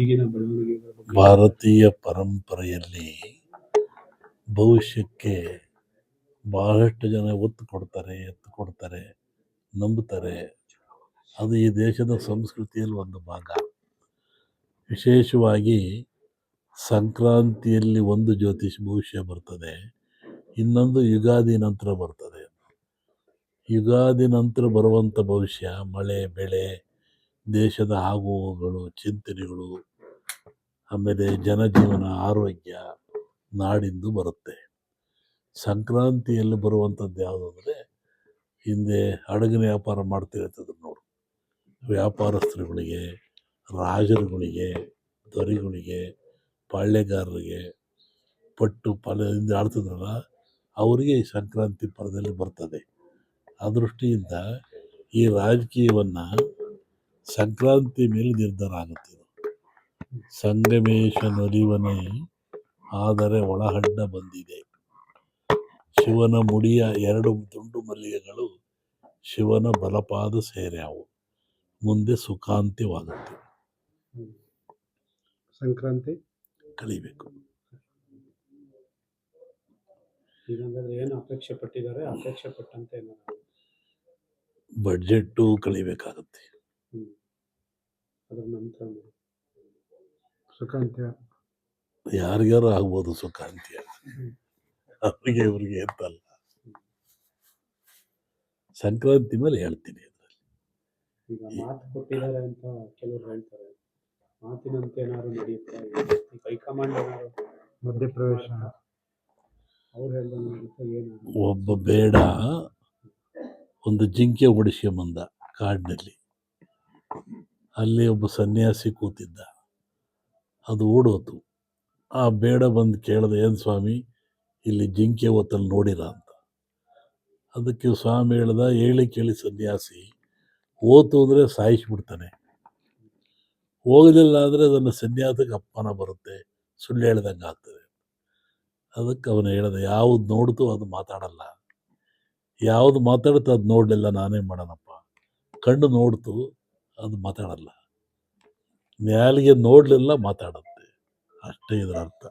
ಈಗಿನ ಬೆಳವಣಿಗೆಗಳ ಭಾರತೀಯ ಪರಂಪರೆಯಲ್ಲಿ ಭವಿಷ್ಯಕ್ಕೆ ಬಹಳಷ್ಟು ಜನ ಒತ್ತು ಕೊಡ್ತಾರೆ, ಎತ್ತು ಕೊಡ್ತಾರೆ, ನಂಬುತ್ತಾರೆ. ಅದು ಈ ದೇಶದ ಸಂಸ್ಕೃತಿಯಲ್ಲಿ ಒಂದು ಭಾಗ. ವಿಶೇಷವಾಗಿ ಸಂಕ್ರಾಂತಿಯಲ್ಲಿ ಒಂದು ಜ್ಯೋತಿಷ್ ಭವಿಷ್ಯ ಬರ್ತದೆ, ಇನ್ನೊಂದು ಯುಗಾದಿ ನಂತರ ಬರ್ತದೆ. ಯುಗಾದಿ ನಂತರ ಬರುವಂಥ ಭವಿಷ್ಯ ಮಳೆ, ಬೆಳೆ ದೇಶದ ಆಗುಹೋಗುಗಳು ಚಿಂತನೆಗಳು, ಆಮೇಲೆ ಜನಜೀವನ, ಆರೋಗ್ಯ, ನಾಡಿಂದು ಬರುತ್ತೆ. ಸಂಕ್ರಾಂತಿಯಲ್ಲಿ ಬರುವಂಥದ್ದು ಯಾವುದು ಅಂದರೆ ಹಿಂದೆ ಹಡಗಿನ ವ್ಯಾಪಾರ ಮಾಡ್ತಿರ್ತದ್ರು ನೋಡು. ವ್ಯಾಪಾರಸ್ಥರುಗಳಿಗೆ, ರಾಜರುಗಳಿಗೆ, ದೊರೆಗಳಿಗೆ, ಪಾಳ್ಯಗಾರರಿಗೆ, ಪಟ್ಟು ಪಾಳ್ಯದಿಂದ ಆಡ್ತಿದ್ರಲ್ಲ, ಅವರಿಗೆ ಈ ಸಂಕ್ರಾಂತಿ ಪರದಲ್ಲಿ ಬರ್ತದೆ. ಆ ದೃಷ್ಟಿಯಿಂದ ಈ ರಾಜಕೀಯವನ್ನು ಸಂಕ್ರಾಂತಿ ಮೇಲೆ ನಿರ್ಧಾರ ಆಗುತ್ತೆ. ಸಂಗಮೇಶ ನರಿವನೇ ಆದರೆ ಒಳಹಡ್ಡ ಬಂದಿದೆ. ಶಿವನ ಮುಡಿಯ ಎರಡು ತುಂಡು ಮಲ್ಲಿಗೆಗಳು ಶಿವನ ಬಲಪಾದ ಸೇರ್ಯಾವು. ಮುಂದೆ ಸುಖಾಂತ್ಯವಾಗುತ್ತೆ. ಸಂಕ್ರಾಂತಿ? ಕಲಿಬೇಕು. ಏನು ಅಪೇಕ್ಷೆ ಪಟ್ಟಿದ್ದಾರೆ? ಅಪೇಕ್ಷೆ ಪಟ್ಟಂತೆ ಬಡ್ಜೆಟ್ಟು ಕಲಿಬೇಕಾಗುತ್ತೆ. ಅದ್ರ ನಂತರ ಸುಖಾಂತ್ಯ ಯಾರಿಗಾರು ಆಗ್ಬೋದು ಸುಖಾಂತ್ಯ ಅವರಿಗೆ ಇವ್ರಿಗೆ ಅಂತಲ್ಲ. ಸಂಕ್ರಾಂತಿ ಮೇಲೆ ಹೇಳ್ತೀನಿ ಅದರಲ್ಲಿ ಈಗ ಮಾತು ಕೊಟ್ಟಿದ್ದಾರೆ ಅಂತ ಕೆಲವರು ಹೇಳ್ತಾರೆ. ಮಾತಿನಂತೆ ಏನಾದ್ರು ನಡೆಯುತ್ತೆ? ಹೈಕಮಾಂಡ್ ಏನಾದ್ರು ಮಧ್ಯಪ್ರವೇಶ. ಅವ್ರು ಹೇಳ್ದಂಗೆ ಏನು? ಒಬ್ಬ ಬೇಡ. ಒಂದು ಜಿಂಕೆ ಓಡಿಸ್ಕೊಂಬಂದ ಕಾಡಿನಲ್ಲಿ. ಅಲ್ಲಿ ಒಬ್ಬ ಸನ್ಯಾಸಿ ಕೂತಿದ್ದ. ಅದು ಓಡೋತು. ಆ ಬೇಡ ಬಂದು ಕೇಳಿದೆ, ಏನು ಸ್ವಾಮಿ, ಇಲ್ಲಿ ಜಿಂಕೆ ಹೊತ್ತಲ್ಲಿ ನೋಡಿರ ಅಂತ. ಅದಕ್ಕೆ ಸ್ವಾಮಿ ಹೇಳ್ದ, ಹೇಳಿ ಕೇಳಿ ಸನ್ಯಾಸಿ, ಓತು ಅಂದರೆ ಸಾಯಿಸಿಬಿಡ್ತಾನೆ. ಹೋಗಲಿಲ್ಲ ಅಂದರೆ ಅದನ್ನು ಸನ್ಯಾಸಕ್ಕೆ ಅಪ್ಪನ ಬರುತ್ತೆ, ಸುಳ್ಳು ಹೇಳ್ದಂಗೆ ಆಗ್ತದೆ. ಅದಕ್ಕೆ ಅವನು ಹೇಳ್ದೆ, ಯಾವುದು ನೋಡ್ತು ಅದು ಮಾತಾಡಲ್ಲ. ಯಾವುದು ಮಾತಾಡುತ್ತೋ ಅದು ನೋಡಲಿಲ್ಲ ನಾನೇ ಮಾಡೋಣಪ್ಪ. ಕಣ್ಣು ನೋಡ್ತು ಅದು ಮಾತಾಡಲ್ಲ ಮ್ಯಾಲಿಗೆ ನೋಡಲಿಲ್ಲ ಮಾತಾಡುತ್ತೆ ಅಷ್ಟೇ ಇದರ ಅರ್ಥ.